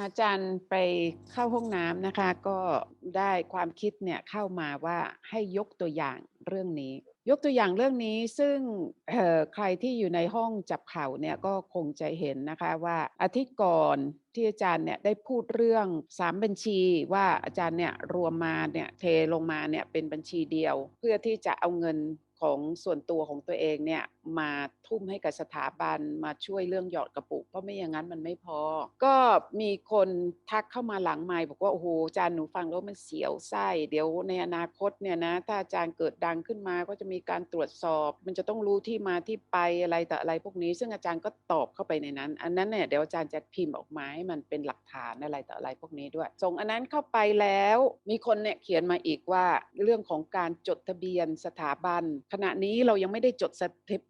อาจารย์ไปเข้าห้องน้ำนะคะ ก็ได้ความคิดเนี่ยเข้ามาว่าให้ยกตัวอย่างเรื่องนี้ ยกตัวอย่างเรื่องนี้ซึ่งใครที่อยู่ในห้องจับเข่าเนี่ยก็คงจะเห็นนะคะว่าอาทิตย์ก่อนที่อาจารย์เนี่ยได้พูดเรื่องสามบัญชีว่าอาจารย์เนี่ยรวมมาเนี่ยเทลงมาเนี่ยเป็นบัญชีเดียว เพื่อที่จะเอาเงินของส่วนตัวของตัวเองเนี่ยมาทุ่มให้กับสถาบันมาช่วยเรื่องหยอดกระปุก เพราะไม่อย่างนั้นมันไม่พอ ก็มีคนทักเข้ามาหลังไมค์บอกว่าโอ้โหอาจารย์หนูฟังแล้วมันเสียวไส้เดี๋ยวในอนาคตเนี่ยนะถ้าอาจารย์เกิดดังขึ้นมาก็จะมีการตรวจสอบ มันจะต้องรู้ที่มาที่ไปอะไรแต่อะไรพวกนี้ ซึ่งอาจารย์ก็ตอบเข้าไปในนั้น อันนั้นเนี่ยเดี๋ยวอาจารย์จะพิมพ์ออกมาให้มันเป็นหลักฐานอะไรแต่อะไรพวกนี้ด้วย ส่งอันนั้นเข้าไปแล้วมีคนเนี่ยเขียนมาอีกว่าเรื่องของการจดทะเบียนสถาบัน ขณะนี้เรายังไม่ได้จด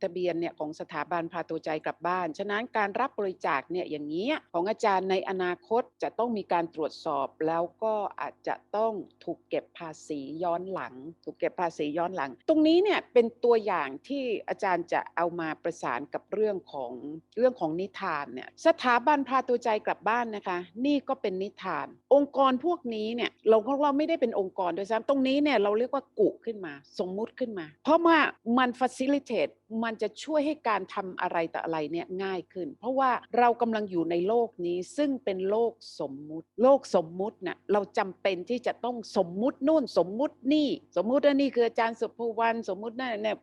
ทะเบียนเนี่ยของสถาบันพาตัวใจกลับบ้าน ฉะนั้นการรับบริจาคเนี่ยอย่างนี้ของอาจารย์ในอนาคตจะต้องมีการตรวจสอบ แล้วก็อาจจะต้องถูกเก็บภาษีย้อนหลัง ถูกเก็บภาษีย้อนหลัง ตรงนี้เนี่ยเป็นตัวอย่างที่อาจารย์จะเอามาประสานกับเรื่องของเรื่องของนิทานเนี่ยสถาบันพาตัวใจกลับบ้านนะคะ นี่ก็เป็นนิทาน องค์กรพวกนี้เนี่ยเราก็เราไม่ได้เป็นองค์กรโดยซ้ำตรงนี้เนี่ยเราเรียกว่ากุขึ้นมา สมมุติขึ้นมา เพราะว่ามัน facilitate มันจะช่วยให้การทำอะไรแต่อะไรเนี่ยง่ายขึ้น เพราะว่าเรากำลังอยู่ในโลกนี้ซึ่งเป็นโลกสมมุติ โลกสมมุติน่ะเราจำเป็นที่จะต้องสมมุตินู่นสมมุตินี่ สมมุติว่านี่คืออาจารย์สุภวรรณสมมุตินั่นเนี่ย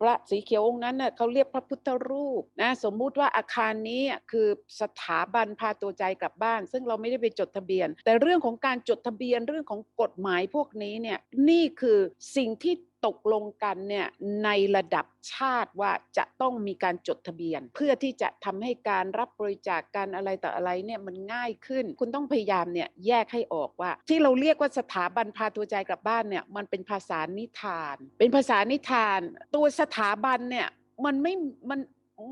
พระสีเขียวองค์นั้นน่ะเขาเรียกพระพุทธรูปนะสมมุติว่าอาคารนี้คือสถาบันพาตัวใจกลับบ้าน ซึ่งเราไม่ได้ไปจดทะเบียน แต่เรื่องของการจดทะเบียนเรื่องของกฎหมายพวกนี้เนี่ยนี่คือสิ่งที่ ตกลงกันเนี่ยในระดับชาติว่าจะต้องมีการจดทะเบียน เพื่อที่จะทำให้การรับบริจาคการอะไรต่ออะไรเนี่ยมันง่ายขึ้น คุณต้องพยายามเนี่ยแยกให้ออกว่า ที่เราเรียกว่าสถาบันพาตัวใจกลับบ้านเนี่ยมันเป็นภาษานิทาน เป็นภาษานิทาน ตัวสถาบันเนี่ยมันไม่มัน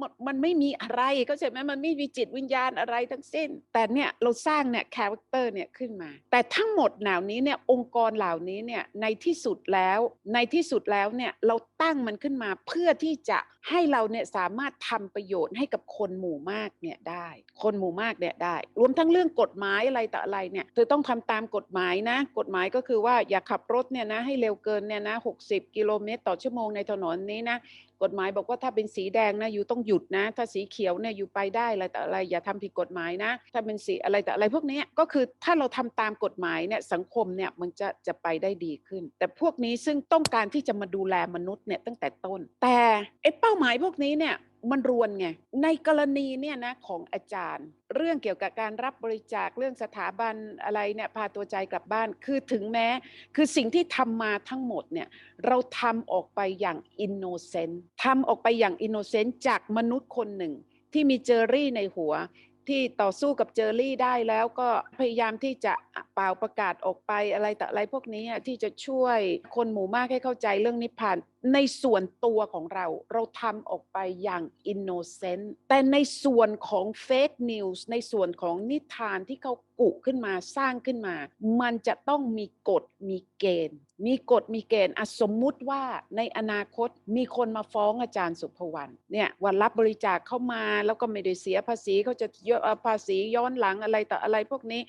มันมันไม่มีอะไรก็ใช่ไหมมันไม่มีจิตวิญญาณอะไรทั้งสิ้น แต่เนี่ยเราสร้างเนี่ยคาแรคเตอร์เนี่ยขึ้นมา แต่ทั้งหมดเหล่านี้เนี่ยองค์กรเหล่านี้เนี่ยในที่สุดแล้วในที่สุดแล้วเนี่ยเราตั้งมันขึ้นมาเพื่อที่จะให้เราเนี่ยสามารถทำประโยชน์ให้กับคนหมู่มากเนี่ยได้ คนหมู่มากเนี่ยได้ รวมทั้งเรื่องกฎหมายอะไรต่ออะไรเนี่ยเธอต้องทำตามกฎหมายนะกฎหมายก็คือว่าอย่าขับรถเนี่ยนะให้เร็วเกินเนี่ยนะ60 กิโลเมตร ต่อชั่วโมงในถนนนี้นะกฎหมายบอกว่าถ้าเป็นสีแดงนะอยู่ต้องหยุดนะ ถ้าสีเขียวเนี่ยอยู่ไปได้อะไรแต่อะไรอย่าทำผิดกฎหมายนะ ถ้าเป็นสีอะไรแต่อะไรพวกนี้ก็คือถ้าเราทำตามกฎหมายเนี่ยสังคมเนี่ยมันจะจะไปได้ดีขึ้น แต่พวกนี้ซึ่งต้องการที่จะมาดูแลมนุษย์เนี่ยตั้งแต่ต้น แต่ไอ้เป้าหมายพวกนี้เนี่ย มันรวนไง ในกรณีเนี่ยนะของอาจารย์ เรื่องเกี่ยวกับการรับบริจาคเรื่องสถาบันอะไรเนี่ยพาตัวใจกลับบ้านคือถึงแม้ คือสิ่งที่ทำมาทั้งหมดเนี่ยเราทำออกไปอย่างอินโนเซนต์ทำออกไปอย่างอินโนเซนต์จากมนุษย์คนหนึ่งที่มีเจอรี่ในหัว ที่ต่อสู้กับเจอรี่ได้แล้วก็พยายามที่จะเป่าประกาศออกไปอะไรแต่อะไรพวกนี้ที่จะช่วยคนหมู่มากให้เข้าใจเรื่องนิพพานในส่วนตัวของเราเราทำออกไปอย่างอินโนเซนต์แต่ในส่วนของเฟกนิวส์ในส่วนของนิทานที่เขากุขึ้นมาสร้างขึ้นมา มันจะต้องมีกฎมีเกณฑ์ มีกฎมีเกณฑ์อสมมุติว่าในอนาคตมีคนมาฟ้องอาจารย์สุภวรรณเนี่ยวันรับบริจาคเข้ามาแล้วก็ไม่ได้เสียภาษีเขาจะเยอะภาษีย้อนหลังอะไรต่ออะไรพวกนี้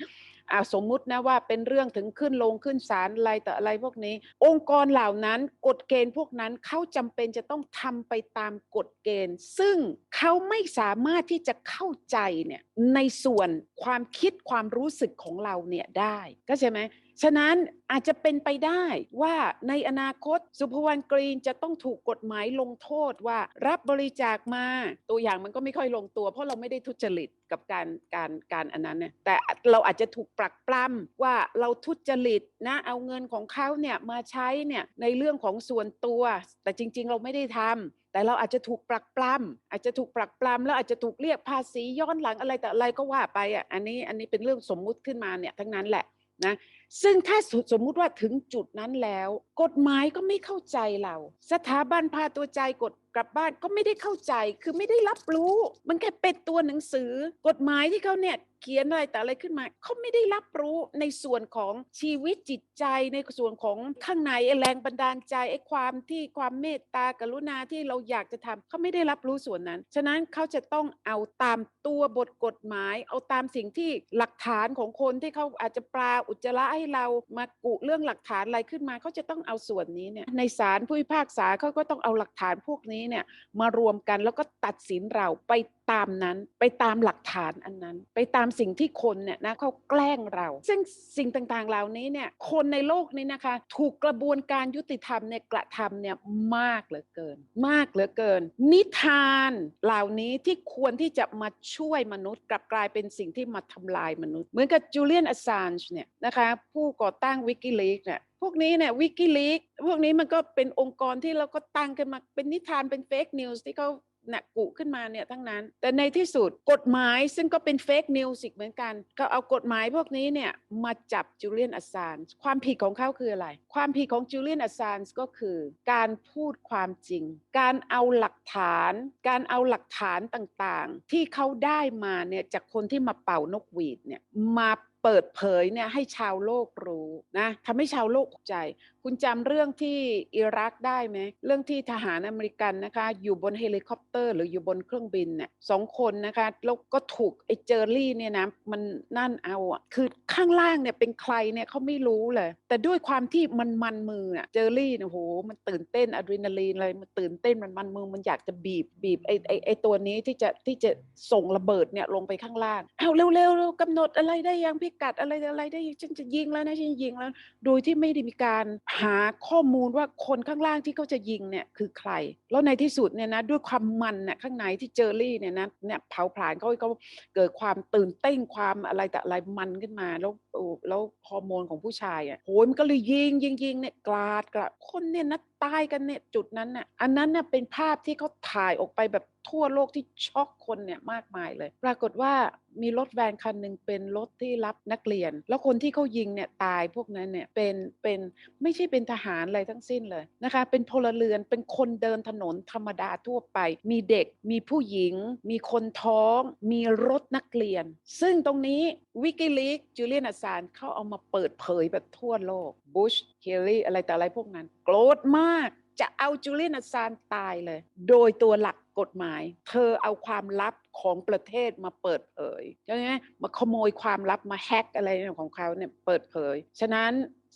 อาสมมุตินะว่าเป็นเรื่องถึงขึ้นลงขึ้นศาลอะไรแต่อะไรพวกนี้ องค์กรเหล่านั้นกฎเกณฑ์พวกนั้นเขาจำเป็นจะต้องทำไปตามกฎเกณฑ์ ซึ่งเขาไม่สามารถที่จะเข้าใจเนี่ยในส่วนความคิดความรู้สึกของเราเนี่ยได้ก็ใช่ไหม ฉะนั้นอาจจะเป็นไปได้ว่าในอนาคตสุภวรรณกรีนจะต้องถูกกฎหมายลงโทษว่ารับบริจาคมาตัวอย่างมันก็ไม่ค่อยลงตัว เพราะเราไม่ได้ทุจริตกับการการการอันนั้นเนี่ยแต่เราอาจจะถูกปรักปล้ำว่าเราทุจริตนะเอาเงินของเขาเนี่ยมาใช้เนี่ยในเรื่องของส่วนตัว แต่จริง ๆ เราไม่ได้ทำแต่เราอาจจะถูกปรักปล้ำอาจจะถูกปรักปล้ำแล้วอาจจะถูกเรียกภาษีย้อนหลังอะไรแต่อะไรก็ว่าไปอะอันนี้อันนี้เป็นเรื่องสมมุติขึ้นมาเนี่ยทั้งนั้นแหละนะ ซึ่งถ้าสสมมุติว่าถึงจุดนั้นแล้ว กฎหมายก็ไม่เข้าใจเรา สถาบันพาตัวใจกฎ กลับบ้านก็ไม่ได้เข้าใจ คือไม่ได้รับรู้ มันแค่เป็นตัวหนังสือ กฎหมายที่เขาเนี่ยเขียนอะไรแต่อะไรขึ้นมาเขาไม่ได้รับรู้ในส่วนของชีวิตจิตใจในส่วนของข้างในไอ้แรงบันดาลใจไอ้ความที่ความเมตตากรุณาที่เราอยากจะทำเขาไม่ได้รับรู้ส่วนนั้น ฉะนั้นเขาจะต้องเอาตามตัวบทกฎหมาย เอาตามสิ่งที่หลักฐานของคนที่เขาอาจจะปลาอุจจาระให้เรามากุเรื่องหลักฐานอะไรขึ้นมาเขาจะต้องเอาส่วนนี้เนี่ยในศาลผู้พิพากษาเขาก็ต้องเอาหลักฐานพวกนี้เนี่ยมารวมกันแล้วก็ตัดสินเราไป ตามนั้นไปตามหลักฐานอันนั้น ไปตามสิ่งที่คนเนี่ยนะเขาแกล้งเรา ซึ่งสิ่งต่างๆเหล่านี้เนี่ยคนในโลกนี้นะคะ ถูกกระบวนการยุติธรรมเนี่ยกระทำเนี่ยมากเหลือเกิน มากเหลือเกิน นิทานเหล่านี้ที่ควรที่จะมาช่วยมนุษย์ กลับกลายเป็นสิ่งที่มาทำลายมนุษย์ เหมือนกับจูเลียนอซานจ์เนี่ยนะคะผู้ก่อตั้งวิกิลีกเนี่ยพวกนี้เนี่ยวิกิลีกพวกนี้มันก็เป็นองค์กรที่เราก็ตั้งขึ้นมาเป็นนิทานเป็นเฟกนิวส์ที่เขา เนี่ยกุขึ้นมาเนี่ยทั้งนั้น แต่ในที่สุดกฎหมายซึ่งก็เป็นเฟกนิวส์อีกเหมือนกัน ก็เอากฎหมายพวกนี้เนี่ยมาจับจูเลียนอ s ซานจ์ความผิดของเขาคืออะไร ความผิดของจูเลียนอ s ซานจ์ก็คือการพูดความจริง การเอาหลักฐาน การเอาหลักฐานต่างๆ ที่เขาได้มาเนี่ยจากคนที่มาเป่านกหวีดเนี่ยมาเปิดเผยเนี่ยให้ชาวโลกรู้นะทำให้ชาวโลกตกใจคุณจำเรื่องที่อิรักได้ไหมเรื่องที่ทหารอเมริกันนะคะ อยู่บนเฮลิคอปเตอร์ หรืออยู่บนเครื่องบินเนี่ยสองคนนะคะแล้วก็ถูกไอ้เจอรี่เนี่ยนะมันนั่นเอาอะคือข้างล่างเนี่ยเป็นใครเนี่ยเขาไม่รู้เลย แต่ด้วยความที่มันมันมืออะเจอรี่เนี่ยโหมันตื่นเต้นอะดรีนาลีนอะไรมันตื่นเต้นมันมันมือมันอยากจะบีบบีบไอ้ไอ้ไอ้ตัวนี้ที่จะที่จะส่งระเบิดเนี่ยลงไปข้างล่างเอาเร็วๆเร็วกำหนดอะไรได้ยังพิกัดอะไรอะไรได้ฉันจะยิงแล้วนะฉันยิงแล้ว โดยที่ไม่ได้มีการหาข้อมูลว่าคนข้างล่างที่เขาจะยิงเนี่ยคือใคร แล้วในที่สุดเนี่ยนะด้วยความมันเนี่ยข้างในที่เจอรี่เนี่ยนะเนี่ยเผาผลาญเขาเขาเกิดความตื่นเต้นความอะไรแต่อะไรมันขึ้นมา แล้วโอ้แล้วฮอร์โมนของผู้ชายอะโหยมันก็เลยยิงยิงยิงเนี่ยกราดกราดคนเนี่ยนะ ตายกันเนี่ยจุดนั้นน่ะอันนั้นน่ะเป็นภาพที่เขาถ่ายออกไปแบบทั่วโลกที่ช็อกคนเนี่ยมากมายเลย ปรากฏว่ามีรถแวนคันหนึ่งเป็นรถที่รับนักเรียน แล้วคนที่เขายิงเนี่ยตายพวกนั้นเนี่ยเป็นเป็นไม่ใช่เป็นทหารอะไรทั้งสิ้นเลยนะคะ เป็นพลเรือนเป็นคนเดินถนนธรรมดาทั่วไป มีเด็กมีผู้หญิง มีคนท้อง มีรถนักเรียน ซึ่งตรงนี้วิกิลีกจูเลียนอ s ซานเขาเอามาเปิดเผยแบบทั่วโลกบุช ฮลี่อะไรแต่อะไรพวกนั้น โกรธมากจะเอาจูเลียนอ s ซานตายเลย โดยตัวหลักกฎหมาย เธอเอาความลับของประเทศมาเปิดเผยใช่ไหมมาขโมยความลับมาแฮกอะไรของเขาเนี่ยเปิดเผย ฉะนั้น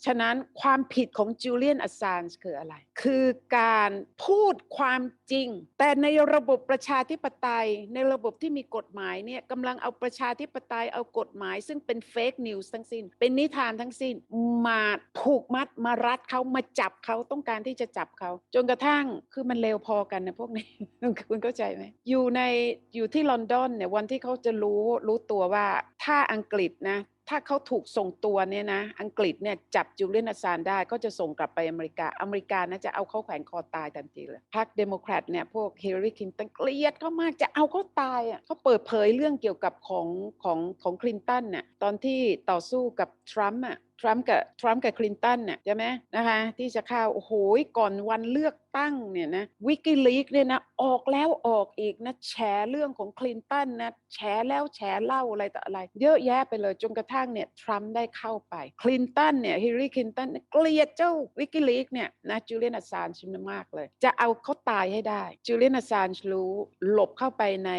ฉะนั้นความผิดของจูเลียนอ s ซานคืออะไร คือการพูดความจริง แต่ในระบบประชาธิปไตย ในระบบที่มีกฎหมายเนี่ยกำลังเอาประชาธิปไตยเอากฎหมาย ซึ่งเป็นเฟกนิวส์ทั้งสิ้น เป็นนิทานทั้งสิ้น มาผูกมัดมารัดเขามาจับเขาต้องการที่จะจับเขา จนกระทั่งคือมันเร็วพอกันนะพวกนี้คุณเข้าใจไหมอยู่ในอยู่ที่ลอนดอนเนี่ยวันที่เขาจะรู้รู้ตัวว่าถ้าอังกฤษนะ ถ้าเขาถูกส่งตัวเนี่ยนะ อังกฤษเนี่ยจับจูเลียนอาซานได้ก็จะส่งกลับไปอเมริกา อเมริกานะจะเอาเขาแขวนคอตายทันทีเลย พรรคเดโมแครตเนี่ยพวกเฮลรีคลินตันเกลียดเขามากจะเอาเขาตายอะเขาเปิดเผยเรื่องเกี่ยวกับของของของคลินตันเนี่ยตอนที่ต่อสู้กับทรัมป์อะ ทรัมป์กับทรัมป์กับคลินตันเนี่ยใช่ไหมนะคะที่จะเข้าโอ้โหก่อนวันเลือกตั้งเนี่ยนะวิกิลีกเนี่ยนะออกแล้วออกอีกนะแฉเรื่องของคลินตันนะแฉแล้วแฉเล่าอะไรต่ออะไร เยอะแยะไปเลยจนกระทั่งเนี่ยทรัมป์ได้เข้าไปคลินตันเนี่ยฮิลลารีคลินตันเกลียดเจ้าวิกิลีกเนี่ยนะจูเลียนอ s ซานชิมมากเลย จะเอาเขาตายให้ได้จูเลียนอ s ซานรู้หลบเข้าไปใน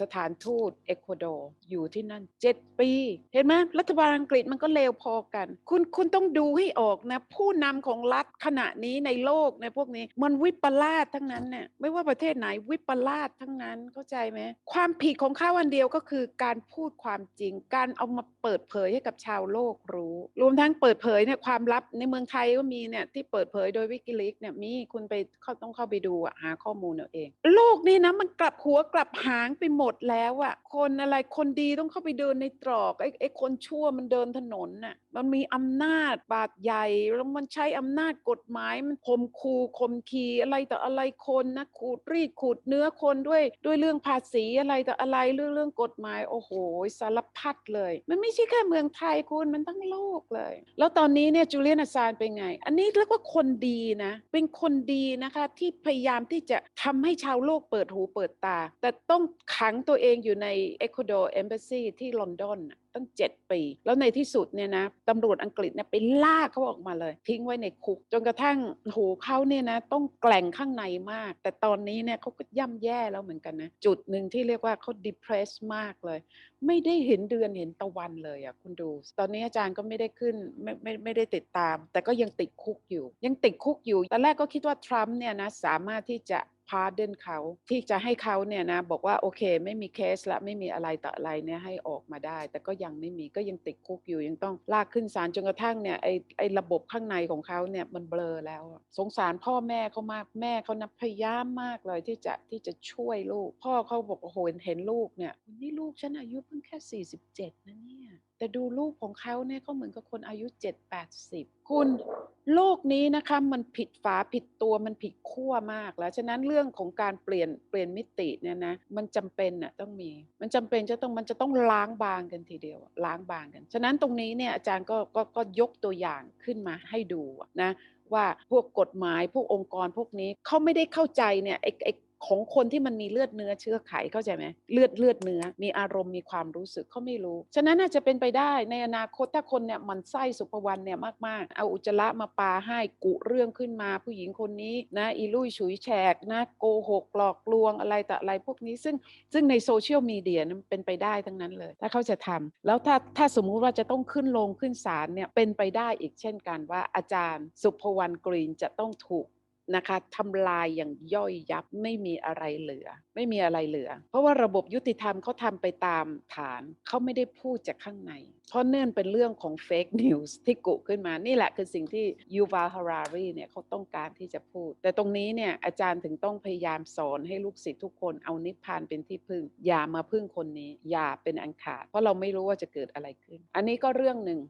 สถานทูตเอกวาดอร์อยู่ที่นั่น 7 ปี เห็นไหมรัฐบาลอังกฤษมันก็เลวพอกันคุณคุณต้องดูให้ออกนะ ผู้นำของรัฐขณะนี้ในโลกในพวกนี้ มันวิปลาสทั้งนั้นเนี่ยไม่ว่าประเทศไหนวิปลาสทั้งนั้นเข้าใจไหมความผิดของเขาอันเดียวก็คือการพูดความจริง การเอามาเปิดเผยให้กับชาวโลกรู้ รวมทั้งเปิดเผยเนี่ยความลับในเมืองไทยก็มีเนี่ยที่เปิดเผยโดยวิกิลีกเนี่ยมีคุณไปเขาต้องเข้าไปดูอะหาข้อมูลเอาเอง โลกนี้นะมันกลับหัวกลับหางไปหมดแล้วอะคนอะไรคนดีต้องเข้าไปเดินในตรอกไอ้ไอ้คนชั่วมันเดินถนนน่ะมันมีอำนาจบาดใหญ่แล้วมันใช้อำนาจกฎหมายมันข่มขู่ข่มขีอะไรต่ออะไรคนนะขูดรีดขูดเนื้อคนด้วยด้วยเรื่องภาษีอะไรต่ออะไรเรื่องเรื่องกฎหมายโอ้โหสารพัดเลย มันไม่ใช่แค่เมืองไทยคุณมันทั้งโลกเลย แล้วตอนนี้เนี่ยจูเลียนอาซานเป็นไง อันนี้เรียกว่าคนดีนะเป็นคนดีนะคะที่พยายามที่จะทำให้ชาวโลกเปิดหูเปิดตา แต่ต้องขังตัวเองอยู่ในเอกวาดอร์เอมบ s ซีที่ลอนดอนตั้ง7ปี แล้วในที่สุดเนี่ยนะตำรวจอังกฤษเนี่ยไปลากเขาออกมาเลย ทิ้งไว้ในคุก จนกระทั่งโหเขาเนี่ยนะต้องแกล่งข้างในมาก แต่ตอนนี้เนี่ยเขาก็ย่ำแย่แล้วเหมือนกันนะ จุดหนึ่งที่เรียกว่าเขา depressed มากเลย ไม่ได้เห็นเดือนเห็นตะวันเลยอะคุณดู ตอนนี้อาจารย์ก็ไม่ได้ขึ้นไม่ไม่ไม่ได้ติดตาม แต่ก็ยังติดคุกอยู่ ยังติดคุกอยู่ตอนแรกก็คิดว่าทรัมป์เนี่ยนะสามารถที่จะ พาร์เดนเขาที่จะให้เขาเนี่ยนะบอกว่าโอเค ไม่มีเคสละไม่มีอะไรต่ออะไรเนี่ยให้ออกมาได้ แต่ก็ยังไม่มีก็ยังติดคุกอยู่ยังต้องลากขึ้นศาลจนกระทั่งเนี่ยไอไอระบบข้างในของเขาเนี่ยมันเบลอแล้ว สงสารพ่อแม่เขามากแม่เขานะพยายามมากเลยที่จะที่จะช่วยลูก พ่อเขาบอกโอ้โหเห็นลูกเนี่ยนี่ลูกฉันอายุเพิ่งแค่ 47นะเนี่ย แต่ดูลูกของเขาเนี่ยเขาเหมือนกับคนอายุ7 80คุณโลกนี้นะคะมันผิดฝาผิดตัวมันผิดขั้วมากแล้วฉะนั้นเรื่องของการเปลี่ยนเปลี่ยนมิติเนี่ยนะมันจำเป็นน่ะต้องมี มันจำเป็นจะต้องมันจะต้องล้างบางกันทีเดียวล้างบางกัน ฉะนั้นตรงนี้เนี่ยอาจารย์ก็ก็ก็ยกตัวอย่างขึ้นมาให้ดูนะว่าพวกกฎหมายพวกองค์กรพวกนี้เขาไม่ได้เข้าใจเนี่ยไอ้ไอ้ ของคนที่มันมีเลือดเนื้อเชื้อไขเข้าใจไหมเลือดเลือดเนื้อมีอารมณ์มีความรู้สึกเขาไม่รู้ ฉะนั้นอาจจะเป็นไปได้ในอนาคตถ้าคนเนี่ยมันไส้สุภวรรณเนี่ยมากๆ เอาอุจจาระมาปาให้กุเรื่องขึ้นมา ผู้หญิงคนนี้นะอีลุยฉุยแฉกนะโกหกหลอกลวงอะไรแต่อะไรพวกนี้ซึ่งซึ่งในโซเชียลมีเดียนั้นเป็นไปได้ทั้งนั้นเลย ถ้าเขาจะทำแล้วถ้าถ้าสมมุติว่าจะต้องขึ้นลงขึ้นศาลเนี่ยเป็นไปได้อีกเช่นกันว่าอาจารย์ สุภวรรณกรีนจะต้องถูก นะคะทำลายอย่างย่อยยับไม่มีอะไรเหลือ ไม่มีอะไรเหลือ เพราะว่าระบบยุติธรรมเขาทำไปตามฐานเขาไม่ได้พูดจากข้างใน เพราะเนื่องเป็นเรื่องของเฟกนิวส์ที่กุขึ้นมานี่แหละคือสิ่งที่ยูวาลฮารารีเนี่ยเขาต้องการที่จะพูด แต่ตรงนี้เนี่ยอาจารย์ถึงต้องพยายามสอนให้ลูกศิษย์ทุกคนเอานิพพานเป็นที่พึ่ง อย่ามาพึ่งคนนี้ อย่าเป็นอันขาด เพราะเราไม่รู้ว่าจะเกิดอะไรขึ้น อันนี้ก็เรื่องหนึ่ง